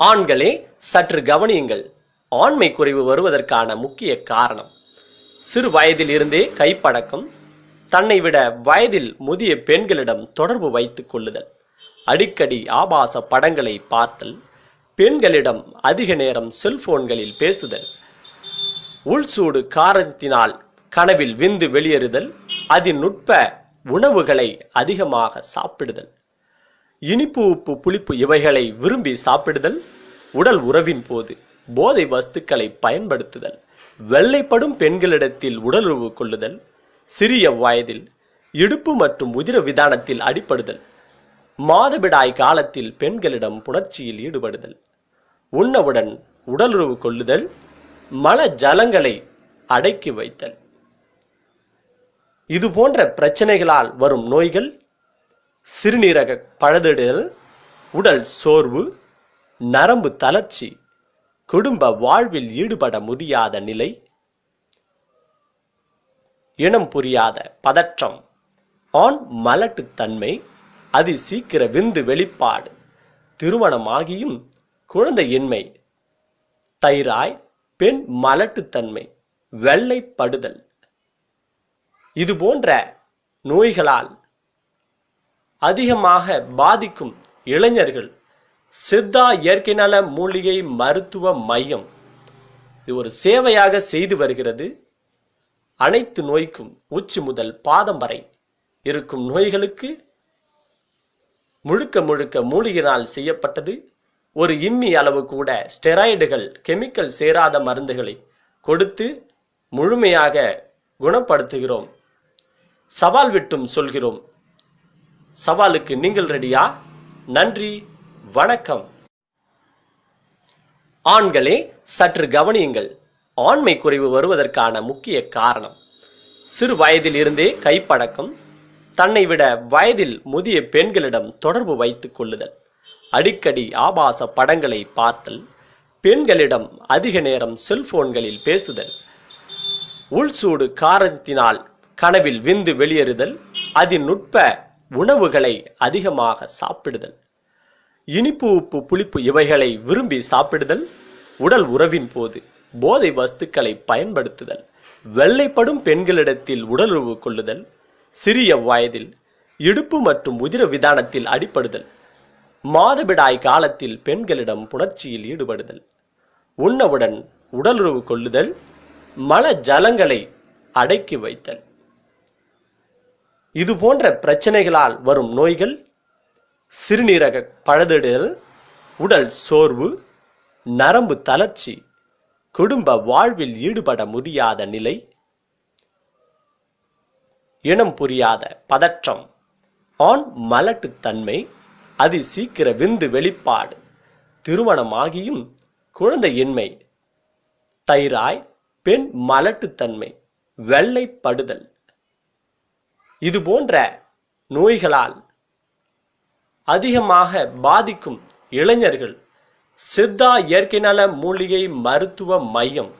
ஆண்களே சற்று கவனியுங்கள். ஆண்மை குறைவு வருவதற்கான முக்கிய காரணம். சிறு வயதில் இருந்தே கைப்பழக்கம் தன்னை விட வயதில் முதிய பெண்களிடம் தொடர்பு வைத்துக் கொள்ளுதல் அடிக்கடி ஆபாச படங்களை பார்த்தல் பெண்களிடம் அதிக நேரம் செல்போன்களில் பேசுதல் உள்சூடு காரணத்தினால் கனவில் விந்து வெளியேறுதல் அதில் நுட்ப உணவுகளை அதிகமாக சாப்பிடுதல். இனிப்பு உப்பு புளிப்பு இவைகளை விரும்பி சாப்பிடுதல் உடல் உறவின் போது போதை வஸ்துக்களை பயன்படுத்துதல் வெள்ளைப்படும் பெண்களிடத்தில் உடலுறவு கொள்ளுதல் சிறிய வயதில் இடுப்பு மற்றும் உதிர விதானத்தில் அடிப்படுதல் மாதவிடாய் காலத்தில் பெண்களிடம் புணர்ச்சியில் ஈடுபடுதல் உண்ணவுடன் உடலுறவு கொள்ளுதல் மல ஜலங்களை அடக்கி வைத்தல். இது போன்ற பிரச்சனைகளால் வரும் நோய்கள் சிறுநீரக பழுதிடல் உடல் சோர்வு நரம்பு தளர்ச்சி குடும்ப வாழ்வில் ஈடுபட முடியாத நிலை இனம் புரியாத பதற்றம் ஆண் மலட்டுத்தன்மை அதி சீக்கிர விந்து வெளிப்பாடு திருமணமாகியும் குழந்தையின்மை தைராய் பெண் மலட்டுத்தன்மை வெள்ளைப்படுதல். இது போன்ற நோய்களால் அதிகமாக பாதிக்கும் இளைஞர்கள். சித்தா இயற்கை நல மூலிகை மருத்துவ மையம். இது ஒரு சேவையாக செய்து வருகிறது. அனைத்து நோய்க்கும் உச்சி முதல் பாதம் வரை இருக்கும் நோய்களுக்கு முழுக்க முழுக்க மூலிகையினால் செய்யப்பட்டது. ஒரு இம்மி அளவு கூட ஸ்டெராய்டுகள் கெமிக்கல் சேராத மருந்துகளை கொடுத்து முழுமையாக குணப்படுத்துகிறோம். சவால் விட்டும் சொல்கிறோம். சவாலுக்கு நீங்கள் ரெடியா? நன்றி வணக்கம். ஆண்களே சற்று கவனியுங்கள். ஆண்மை குறைவு வருவதற்கான முக்கிய காரணம் சிறு வயதில் இருந்தே கைப்பழக்கம் தன்னை விட வயதில் முதிய பெண்களிடம் தொடர்பு வைத்துக் கொள்ளுதல் அடிக்கடி ஆபாச படங்களை பார்த்தல் பெண்களிடம் அதிக நேரம் செல்போன்களில் பேசுதல் உள்சூடு காரணத்தினால் கனவில் விந்து வெளியேறுதல் அதில் நுட்ப உணவுகளை அதிகமாக சாப்பிடுதல். இனிப்பு உப்பு புளிப்பு இவைகளை விரும்பி சாப்பிடுதல். உடல் உறவின் போது போதை வஸ்துக்களை பயன்படுத்துதல். வெள்ளைப்படும் பெண்களிடத்தில் உடலுறவு கொள்ளுதல். சிறிய வயதில் இடுப்பு மற்றும் உதிர விதானத்தில் அடிப்படுதல் மாதவிடாய் காலத்தில் பெண்களிடம் புணர்ச்சியில் ஈடுபடுதல். உண்ணவுடன் உடலுறவு கொள்ளுதல். மல ஜலங்களை அடக்கி வைத்தல். இது போன்ற பிரச்சனைகளால் வரும் நோய்கள் சிறுநீரக பழுதிடுதல் உடல் சோர்வு நரம்பு தளர்ச்சி குடும்ப வாழ்வில் ஈடுபட முடியாத நிலை இனம் புரியாத பதற்றம் ஆண் மலட்டுத்தன்மை அதி சீக்கிர விந்து வெளிப்பாடு திருமணமாகியும் குழந்தையின்மை தைராய் பெண் மலட்டுத்தன்மை வெள்ளைப்படுதல் இது போன்ற நோய்களால் அதிகமாக பாதிக்கும் இளைஞர்கள் சித்தா இயற்கை நல மூலிகை மருத்துவ மையம்.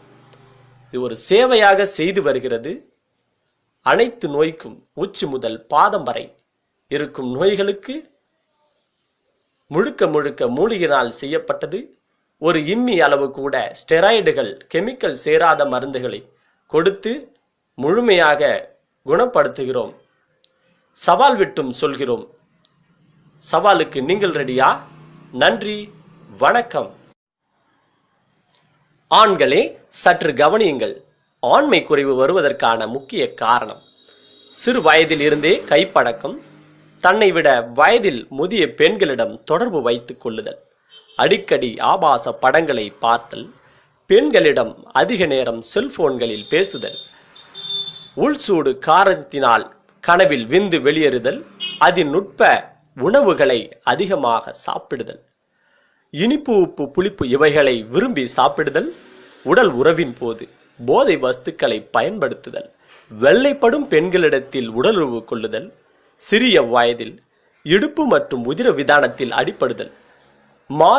இது ஒரு சேவையாக செய்து வருகிறது. அனைத்து நோய்க்கும் உச்சி முதல் பாதம் வரை இருக்கும் நோய்களுக்கு முழுக்க முழுக்க மூலிகையினால் செய்யப்பட்டது. ஒரு இம்மி அளவு கூட ஸ்டெராய்டுகள் கெமிக்கல் சேராத மருந்துகளை கொடுத்து முழுமையாக குணப்படுத்துகிறோம். சவால் விட்டும் சொல்கிறோம். சவாலுக்கு நீங்கள் ரெடியா? நன்றி வணக்கம். ஆண்களே சற்று கவனியுங்கள். ஆண்மை குறைவு வருவதற்கான முக்கிய காரணம். சிறு வயதில் இருந்தே கைப்பழக்கம் தன்னை விட வயதில் முதிய பெண்களிடம் தொடர்பு வைத்துக் கொள்ளுதல் அடிக்கடி ஆபாச படங்களை பார்த்தல் பெண்களிடம் அதிக நேரம் செல்போன்களில் பேசுதல் உள்சூடு காரணத்தினால் கனவில் விந்து வெளியேறுதல் அதன் நுட்ப உணவுகளை அதிகமாக சாப்பிடுதல். இனிப்பு உப்பு புளிப்பு இவைகளை விரும்பி சாப்பிடுதல் உடல் உறவின் போது போதை வஸ்துக்களை பயன்படுத்துதல் வெள்ளைப்படும் பெண்களிடத்தில் உடலுறவு கொள்ளுதல் சிறிய வயதில் இடுப்பு மற்றும் உதிர விதானத்தில் அடிப்படுதல் மாத